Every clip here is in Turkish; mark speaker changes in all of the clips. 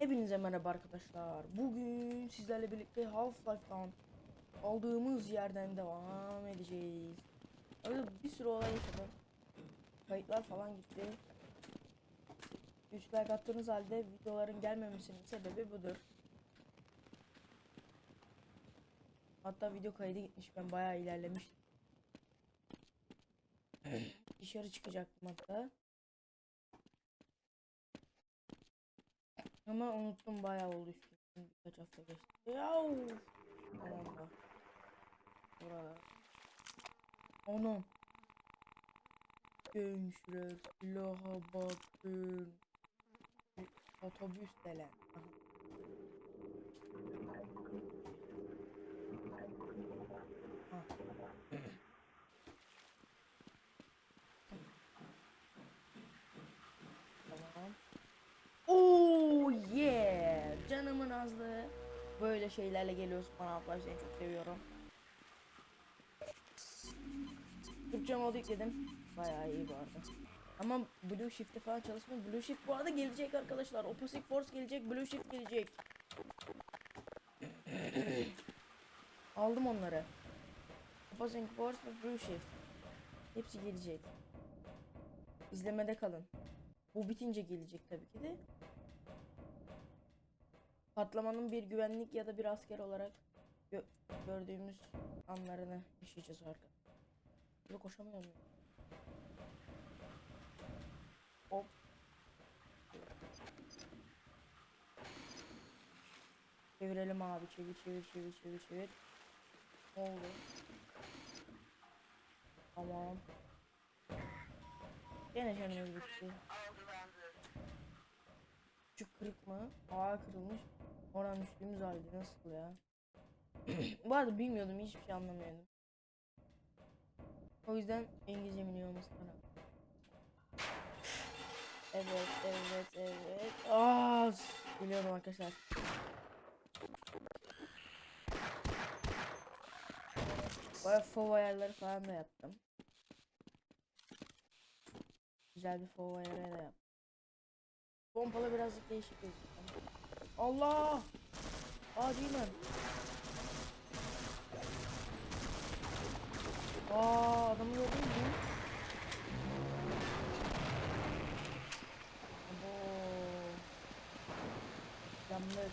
Speaker 1: Hepinize merhaba arkadaşlar. Bugün sizlerle birlikte Half-Life'dan aldığımız yerden devam edeceğiz. Öyle bir sürü olay yaşadım. Kayıtlar falan gitti. 3 like attığınız halde videoların gelmemesinin sebebi budur. Hatta video kaydı gitmiş. Ben bayağı ilerlemiştim. Dışarı çıkacaktım hatta. Ama unuttum bayağı oldu üstünden birkaç hafta geçti. Yav. Tamam da. Burada. Anam. Gençler silaha bakın. Otobüs delen. Aha. Ha. Tamam. Oh yeah! Azlığı. Böyle şeylerle geliyorsun bana abla seni çok seviyorum. Türkçe modu yükledim. Bayağı iyi bu arada. Ama Blue Shift'te falan çalışmıyor. Blue Shift bu arada gelecek arkadaşlar. Opposite Force gelecek, Blue Shift gelecek. Aldım onları. Opposing Force ve Blue Shift. Hepsi gelecek. İzlemede kalın. Bu bitince gelecek tabii ki de. Patlamanın bir güvenlik ya da bir asker olarak gö- gördüğümüz anlarını yaşayacağız arkadaşlar. Böyle koşamıyor muyum? Hop. Çevirelim abi çevir çevir çevir çevir çevir. Ne oldu? Tamam. Gene canımız bitti. Küçük kırık mı? Aa kırılmış. Oradan düştüğümüz halde nasıl ya? Bu arada bilmiyordum hiçbir şey anlamıyordum. O yüzden İngilizce biliyor olması bana. Evet, evet, evet. Aa, biliyordum arkadaşlar. Baya fov ayarları falan da yaptım. Güzel bir fov ayarı da yaptım. Pompalı birazcık değişik gözüküyor. Allah! Aa değil mi? Aa adamı gördün mü? Yandık.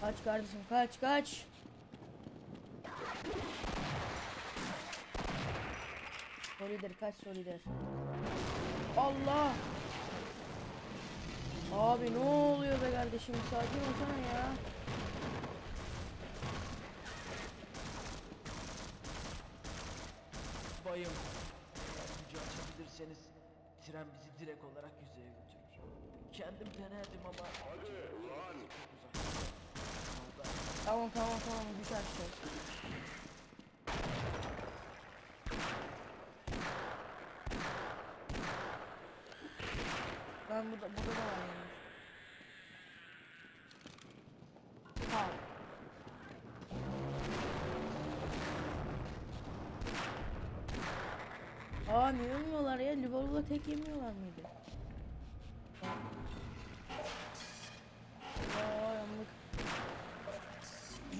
Speaker 1: Kaç kardeşim kaç kaç. Solider kaç solider. Allah. Abi ne oluyor be kardeşim sakin olsana ya.
Speaker 2: Bayım, gücü açabilirseniz tren bizi direkt olarak yüzeye götürür. Kendim denerdim ama... Hadi lan! Çok uzak. Yolda
Speaker 1: Tamam tamam tamam güç açacağız. Ben burada burada da var yani. Ha. Aa niye ölmüyorlar ya? Liverpool'a tek yemiyorlar mıydı? Aa yandık.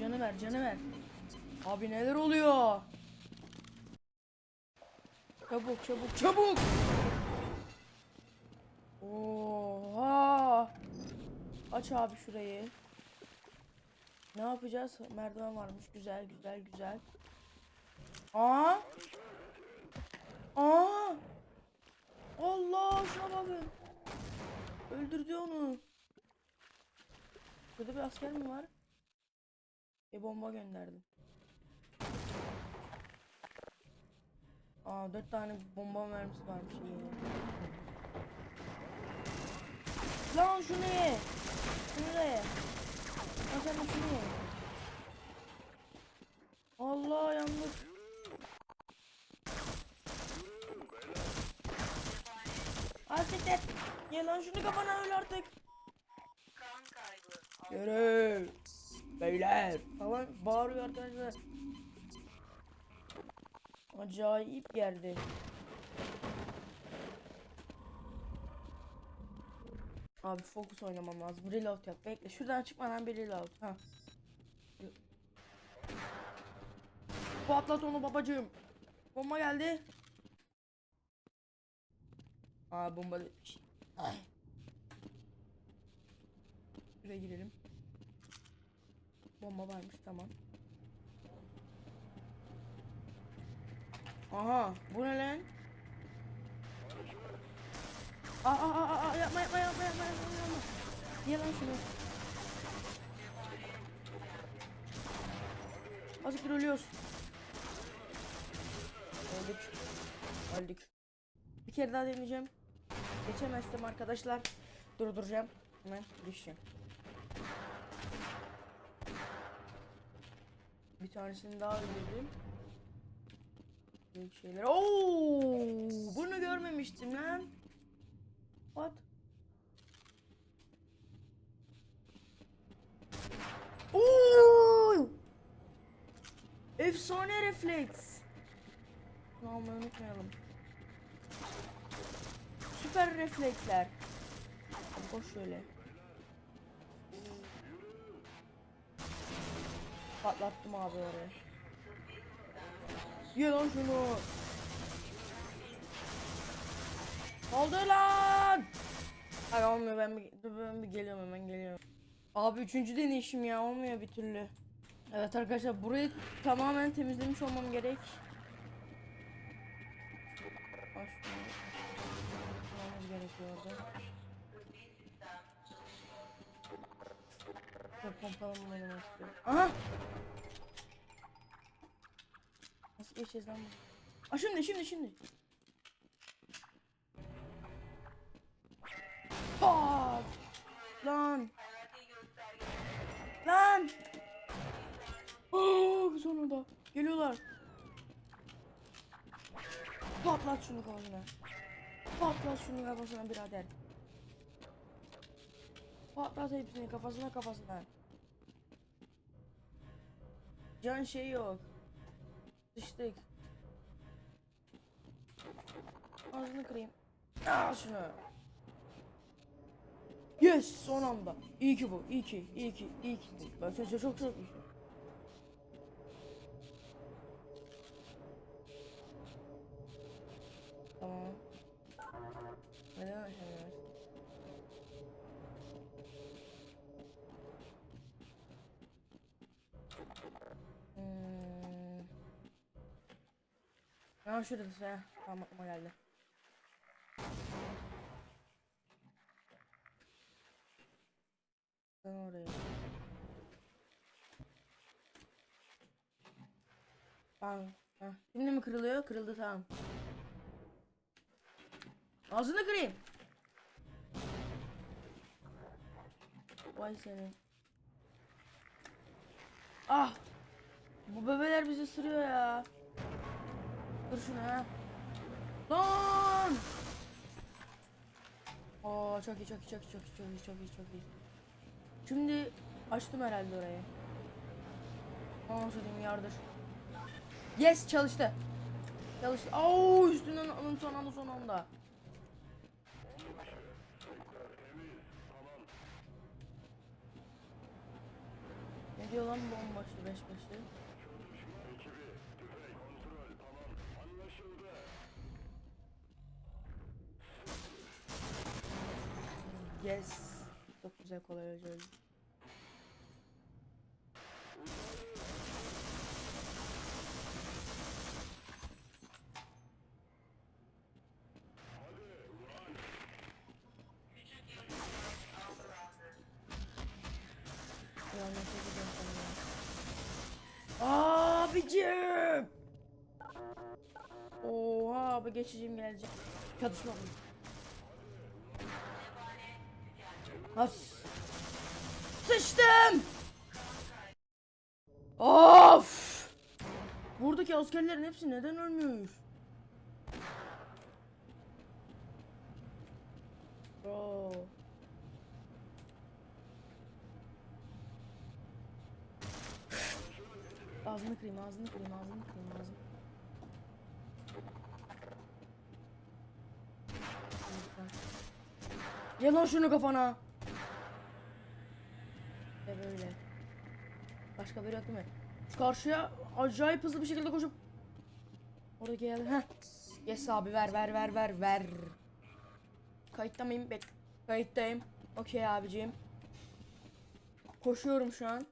Speaker 1: Canı ver, canı ver. Abi neler oluyor? Çabuk, çabuk, çabuk. Oha! Aç abi şurayı. Ne yapacağız? Merdiven varmış. Güzel, güzel, güzel. Aa! Aa! Allah şuna bakın. Öldürdü onu. Burada bir asker mi var? Bir bomba gönderdim. Aa dört tane bomba mermisi varmış iyi. Lan şu ne? Şunu da ye. Lan sen de şunu ye. Allah yandık. Hasret Ye lan şunu kafana öl artık. Yürü. Beyler falan bağırıyor arkadaşlar. Acayip geldi. Abi fokus oynamam lazım. Reload yap. Bekle. Şuradan çıkmadan bir reload. Ha. Patlat onu babacığım. Bomba geldi. Aa bomba. Ay. Şuraya girelim. Bomba varmış tamam. Aha bu ne lan? Aa aa aa aa yapma yapma yapma yapma yapma yapma. Niye lan şunu? Azıcık ölüyoruz. Öldük. Öldük. Bir kere daha deneyeceğim. Geçemezsem arkadaşlar durduracağım. Hemen düşeceğim. Bir tanesini daha öldürdüm. Büyük şeyler. Oo, bunu görmemiştim lan. What? Oo! Efsane refleks. Almayı unutmayalım. Süper refleksler. Koş şöyle. Patlattım abi oraya. Ye lan şunu. Oldu lan. Hayır olmuyor ben bir, ben bir geliyorum hemen geliyorum. Abi üçüncü deneyişim ya olmuyor bir türlü. Evet arkadaşlar burayı tamamen temizlemiş olmam gerek. Bak pompalama oynamak istiyorum. Aha! Nasıl geçeceğiz lan bunu? Aa şimdi şimdi şimdi. Bak! Lan! Lan! Oh, sonunda geliyorlar. Patlat şunu kafasına. Patlat şunu kafasına birader. Patlat hepsini kafasına kafasına. Can şey yok. Sıçtık. Ağzını kırayım. Al şunu. Yes son anda. İyi ki bu. iyi ki. iyi ki. iyi ki. Ben seni çok çok iyi. Tamam. Ha şurada ya. Tamam aklıma geldi. Ben oraya. Heh. Şimdi mi kırılıyor? Kırıldı tamam. Ağzını kırayım. Vay senin. Ah! Bu bebeler bizi ısırıyor ya. Dur şunu ha. Lan! Oo çok iyi çok iyi çok iyi çok iyi çok iyi çok iyi çok iyi. Şimdi açtım herhalde orayı. Aa satayım yardır. Yes çalıştı. Çalıştı. Oo üstünden alın son anda son anda. Ne diyor lan bu onbaşı beşbaşı? Yes. Çok güzel kolay ya. Abicim. Oha abi geçeceğim gelecek. Çatışma. As. Sıçtım. Of. Buradaki askerlerin hepsi neden ölmüyor? Bro. Ağzını kırayım, ağzını kırayım, ağzını kırayım, ağzını. Lütfen. Ye lan şunu kafana. İşte böyle. Başka biri yok değil mi? Karşıya acayip hızlı bir şekilde koşup Orada geldi. Heh. Yes abi ver ver ver ver ver. Kayıtta mıyım? Bek. Kayıttayım. Okey abicim. Koşuyorum şu an.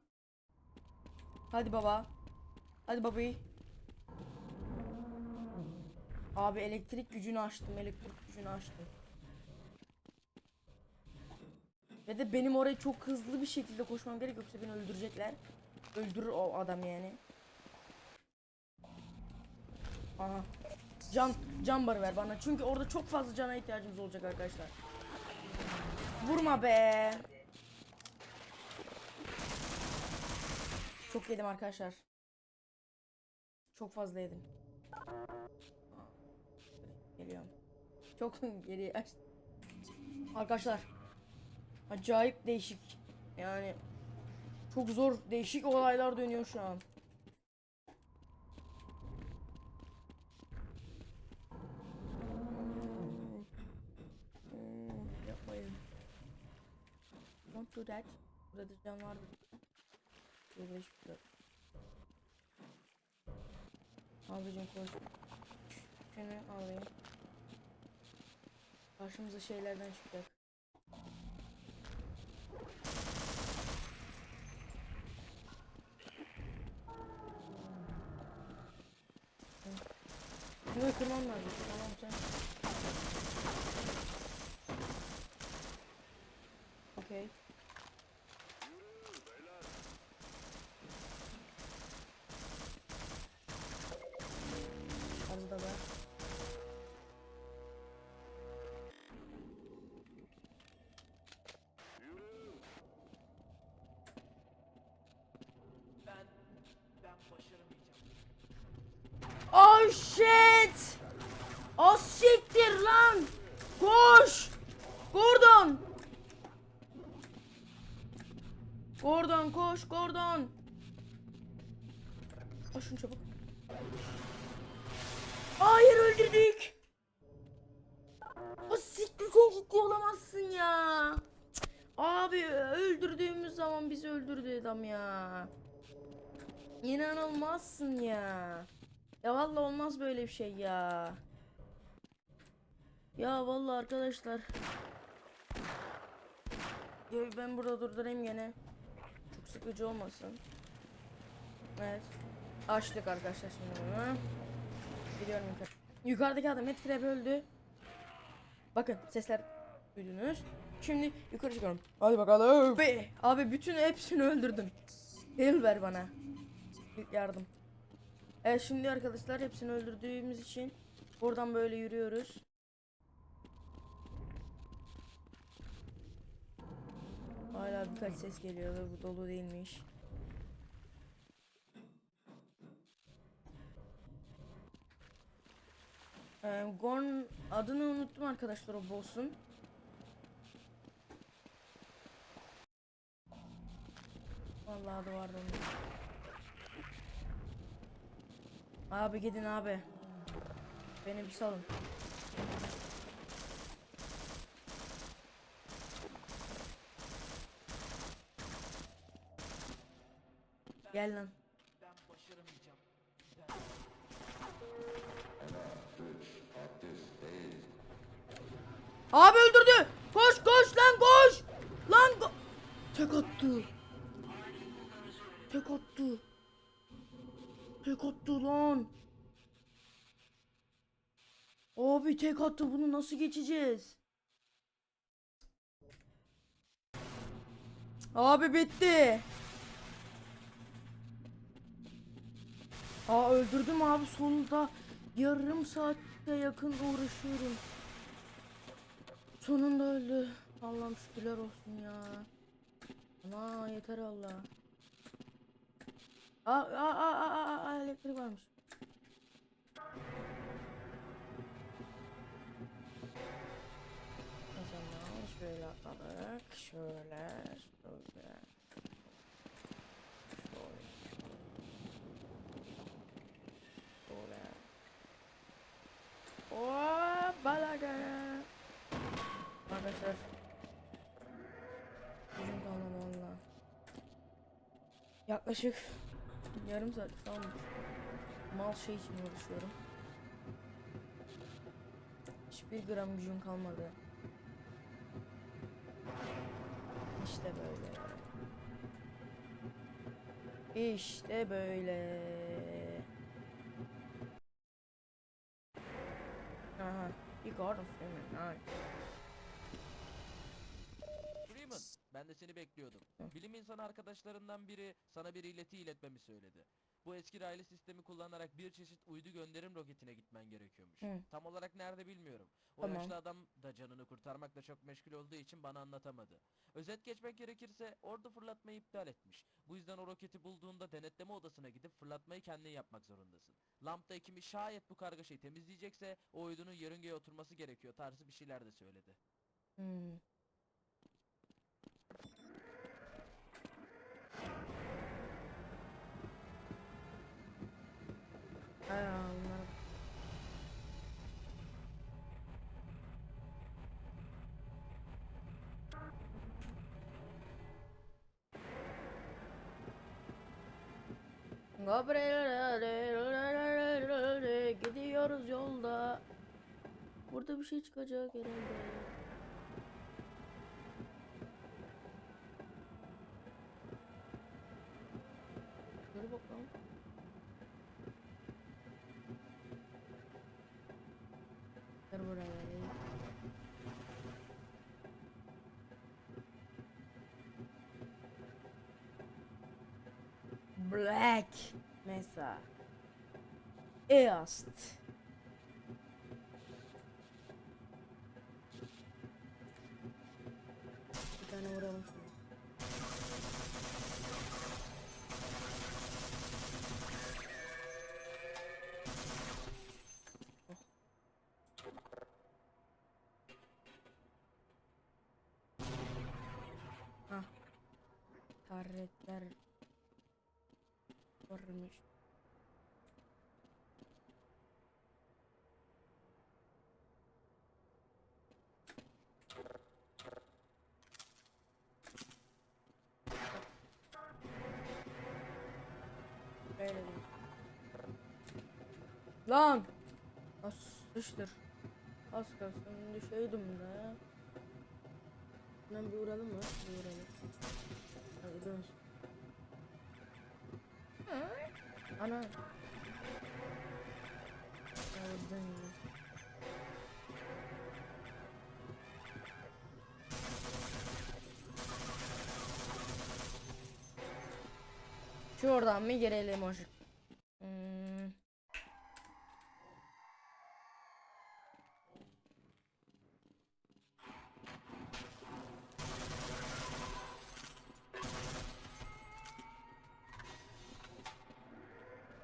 Speaker 1: Hadi baba. Hadi babayı. Abi elektrik gücünü açtım. Elektrik gücünü açtım. Ve de benim oraya çok hızlı bir şekilde koşmam gerek yoksa beni öldürecekler. Öldürür o adam yani. Aha. Can can barı ver bana. Çünkü orada çok fazla cana ihtiyacımız olacak arkadaşlar. Vurma be. Çok yedim arkadaşlar. Çok fazla yedim. Geliyorum. Çok geriye açtım. Arkadaşlar. Acayip değişik. Yani çok zor değişik olaylar dönüyor şu an. Yapmayın. Don't do that. Burada da can vardı. Abicim koş. Şunu alayım. Karşımıza şeylerden çıkacak. Şunu kırmam lazım. Tamam sen. Okey. Şarjı da.
Speaker 2: Ben
Speaker 1: Oh shit! O siktir lan! Koş! Gordon! Gordon koş Gordon! Al şunu çabuk. Hayır öldürdük! O siktir sen olamazsın ya! Abi öldürdüğümüz zaman bizi öldürdü adam ya. İnanılmazsın ya. Ya vallahi olmaz böyle bir şey ya. Ya vallahi arkadaşlar. Ya ben burada durdurayım gene. Çok sıkıcı olmasın. Evet. Açtık arkadaşlar şimdi bunu. Gidiyorum yukarı. Yukarıdaki adam Etkrep öldü. Bakın sesler duydunuz. Şimdi yukarı çıkıyorum. Hadi bakalım. Be, abi bütün hepsini öldürdüm. Heal ver bana. Yardım. Evet şimdi arkadaşlar hepsini öldürdüğümüz için buradan böyle yürüyoruz. Hala birkaç ses geliyor ve bu dolu değilmiş. Ee, Gorn adını unuttum arkadaşlar o boss'un. Vallahi adı vardı onun. Abi gidin abi. Beni bir salın. Gel lan.
Speaker 2: Ben başaramayacağım.
Speaker 1: Abi öldürdü. Koş koş lan koş. Lan ko- Tek attı. Tek attı. Tek attı lan. Abi tek attı bunu nasıl geçeceğiz? Abi bitti. Aa öldürdüm abi sonunda. Yarım saatte yakın uğraşıyorum. Sonunda öldü. Allah'ım şükürler olsun ya. Ama yeter Allah. Aa aa aa aa aa elektrik varmış. O zaman şöyle atladık. Şöyle. Şöyle. Şöyle. Ooo balaga. Arkadaşlar. Bizim kalmam onunla. Yaklaşık yarım saat falan mal şey için uğraşıyorum. Hiçbir gram gücüm kalmadı. İşte böyle. İşte böyle. Aha. You got a feeling. Nice.
Speaker 2: Freeman, ben de seni bekliyordum. Bilim insanı arkadaşlarından biri sana bir ileti iletmemi söyledi. Bu eski raylı sistemi kullanarak bir çeşit uydu gönderim roketine gitmen gerekiyormuş.
Speaker 1: Hı.
Speaker 2: Tam olarak nerede bilmiyorum. O
Speaker 1: Tamam.
Speaker 2: yaşlı adam da canını kurtarmakla çok meşgul olduğu için bana anlatamadı. Özet geçmek gerekirse ordu fırlatmayı iptal etmiş. Bu yüzden o roketi bulduğunda denetleme odasına gidip fırlatmayı kendin yapmak zorundasın. Lambda ekimi şayet bu kargaşayı temizleyecekse o uydunun yörüngeye oturması gerekiyor tarzı bir şeyler de söyledi.
Speaker 1: Hmm. Hay gidiyoruz yolda. Burada bir şey çıkacak herhalde. Black Mesa. East. Bir tane vuralım şunu. Hah. Tarretler varmış. Lan! Az düştür. Az kalsın düşeydim de. Lan bir uğralım mı? Bir uğralım. Hadi dön. Ana. Ya. Şuradan mı girelim hocam? Hmm.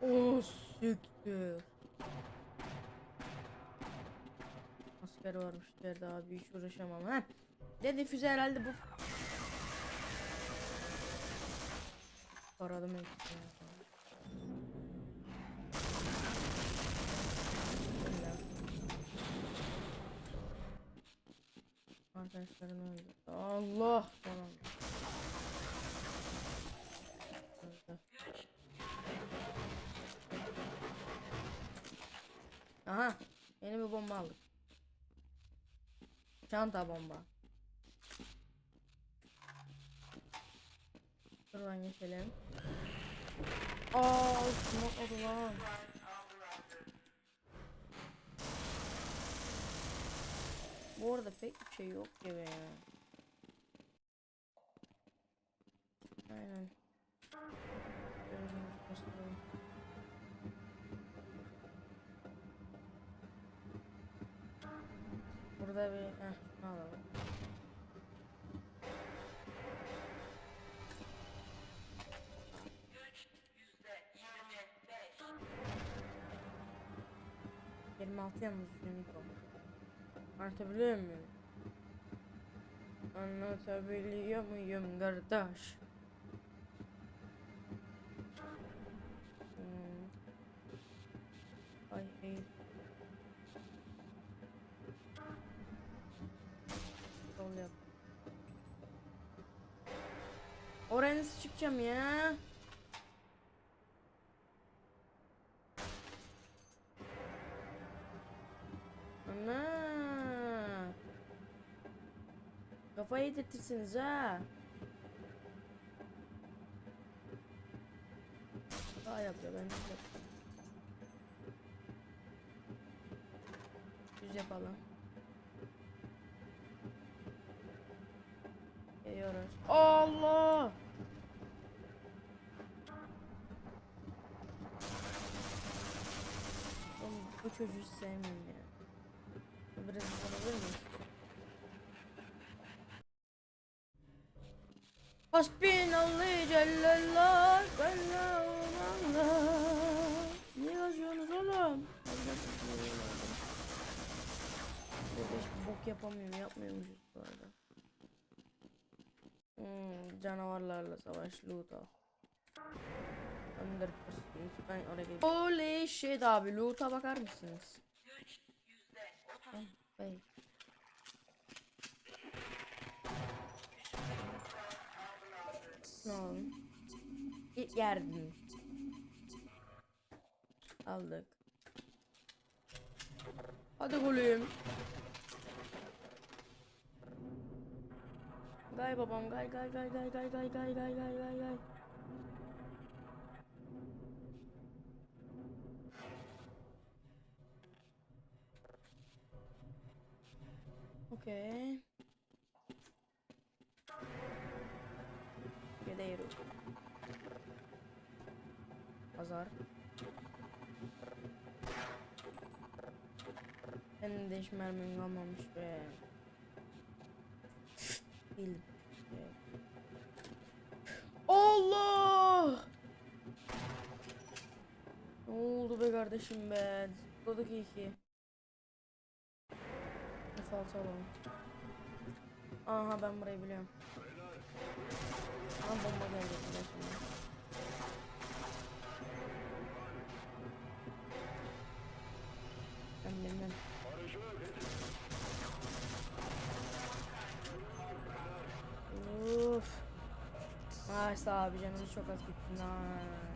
Speaker 1: Oh siktir. Asker varmış içeride abi hiç uğraşamam ha. Dedi füze herhalde bu. Aradım hepsini. Bismillah. Arkadaşlarını öldü. Allah tamam. Aha yeni bir bomba aldık. Çanta bomba. Şuradan geçelim. Aa smoke oldu lan. Bu arada pek bir şey yok gibi ya. Aynen. Burada bir heh, alalım. Yirmi altı yalnız Unico. Anlatabiliyor muyum? Anlatabiliyor muyum kardeş? Oraya nasıl çıkacağım ya? Ana. Kafayı yedirtirsiniz ha. Daha yap ben. Yapayım. Hasbinallah cellallah bellallah Niye yazıyorsunuz oğlum? Burada hiç bok yapamıyorum yapmıyormuşuz bu arada. Hmm, canavarlarla savaş loot'a. Under. Ben oraya. Holy shit abi loot'a bakar mısınız? Heh, İlk yardım. Aldık. Hadi gülüm. Gay babam gay gay gay gay gay gay gay gay gay gay gay. Okay. Gidiyoruz. Pazar. Benim de hiç mermim kalmamış be. Evet. Allah! Ne oldu be kardeşim be? Zıpladık iyi ki. Falso alalım. Aha ben burayı biliyorum. Aha bomba gelecek buraya şimdi. Ben bilmem. Uf. Nice abi canımız çok az gitti. Nice.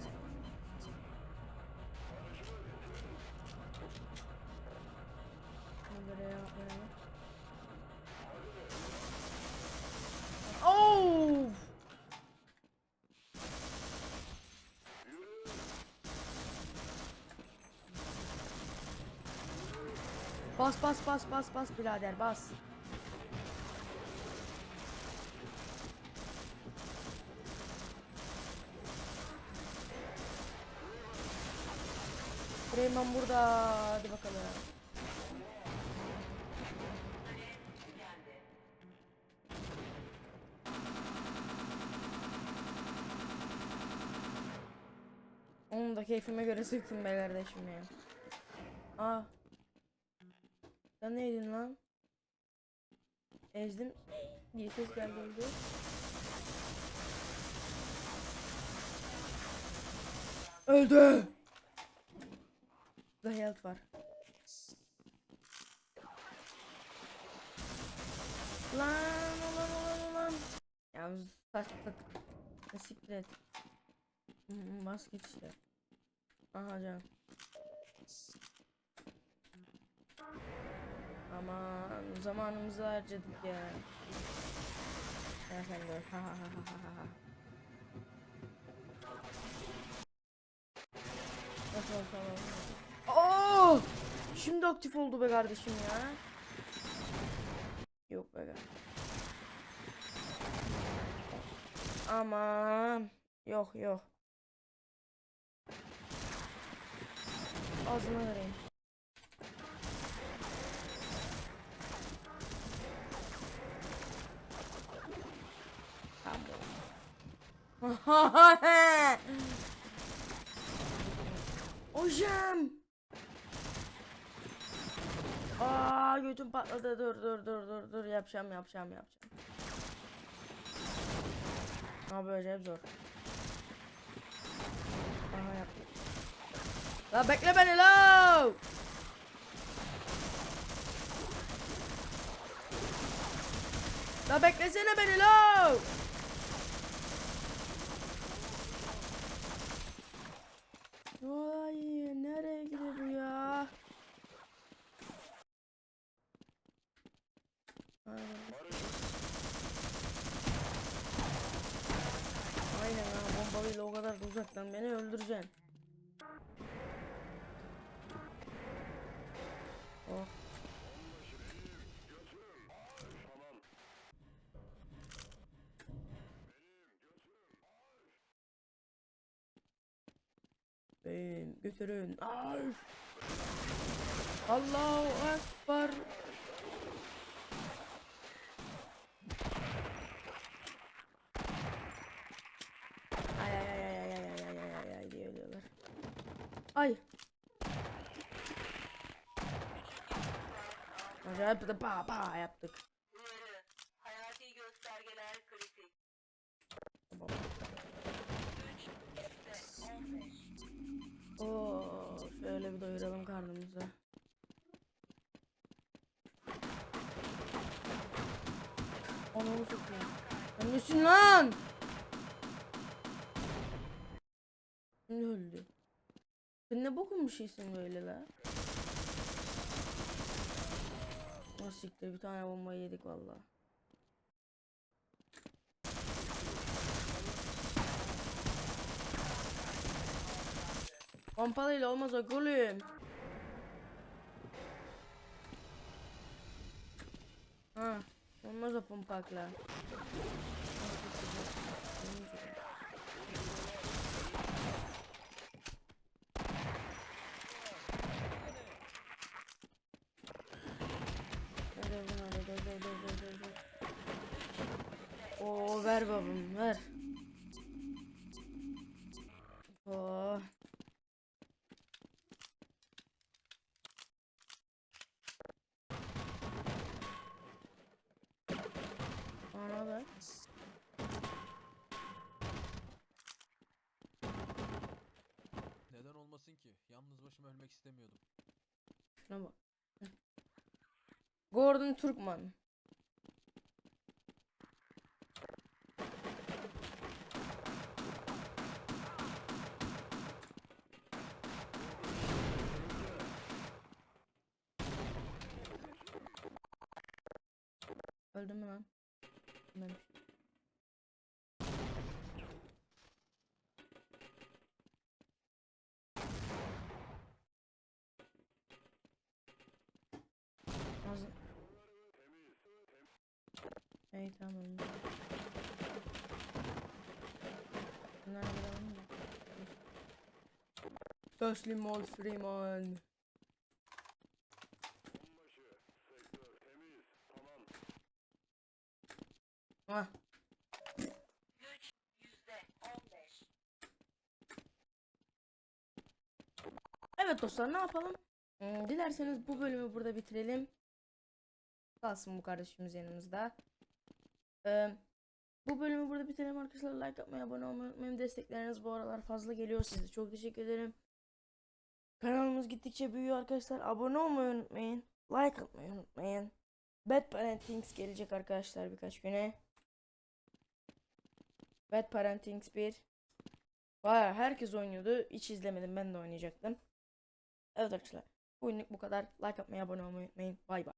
Speaker 1: Bas bas bas bas bas birader bas. Reyman burada. Hadi bakalım. Onu da keyfime göre sıktım be kardeşim ya. Aa. Sen neydin lan? Ezdim. Bir ses geldi oldu. Öldü. Burada health var. Lan lan lan lan. Ya saçtık. Siklet. Maske işte. Aha can. Aman zamanımızı harcadık ya. Gör. Ha ha ha ha ha. Nasıl olsa Oh! Şimdi aktif oldu be kardeşim ya. Yok be kardeşim. Aman. Yok yok. Ağzına vereyim. Tamam. Hocam. Aa götüm patladı. Dur dur dur dur dur yapacağım yapacağım yapacağım. Abi acayip zor. Aha yaptım. La bekle beni la. La beklesene beni la. Vay nereye gidiyor bu ya? Aynen. uzaktan beni öldüreceksin. Oh. Beyim götürün. Ay. Allahu Ekber. Ay. Acayip de pa pa yaptık.
Speaker 3: Uyarı. Hayati göstergeler kritik.
Speaker 1: Tamam.
Speaker 3: 3 yüzde 15.
Speaker 1: Oo, şöyle bir doyuralım karnımızı. Anamı. Sen nesin lan? Ne öldü? Sen ne bokun bir şeysin böyle la? Nasıl siktir bir tane bomba yedik valla. Pompalıyla olmaz o gülüm. Ha, olmaz o pompakla. Oo ver babam ver. Oo. Ana ver.
Speaker 2: Neden olmasın ki? Yalnız başıma ölmek istemiyordum.
Speaker 1: Şuna bak. Gordon Türkman. Öldü mü lan? Ölmemiş. Az... İyi tamam. Bunlar gidelim mi? Teslim ol. Ah,
Speaker 3: 15.
Speaker 1: evet dostlar ne yapalım? Hmm, dilerseniz bu bölümü burada bitirelim. Kalsın bu kardeşimiz yanımızda. Ee, bu bölümü burada bitirelim arkadaşlar. Like atmayı, abone olmayı unutmayın. Destekleriniz bu aralar fazla geliyor. Size çok teşekkür ederim. Kanalımız gittikçe büyüyor arkadaşlar. Abone olmayı unutmayın. Like atmayı unutmayın. Bad Parentings gelecek arkadaşlar birkaç güne. Bad Parentings 1. Baya herkes oynuyordu. Hiç izlemedim ben de oynayacaktım. Evet arkadaşlar. Bugünlük bu kadar. Like atmayı, abone olmayı unutmayın. Bay bay.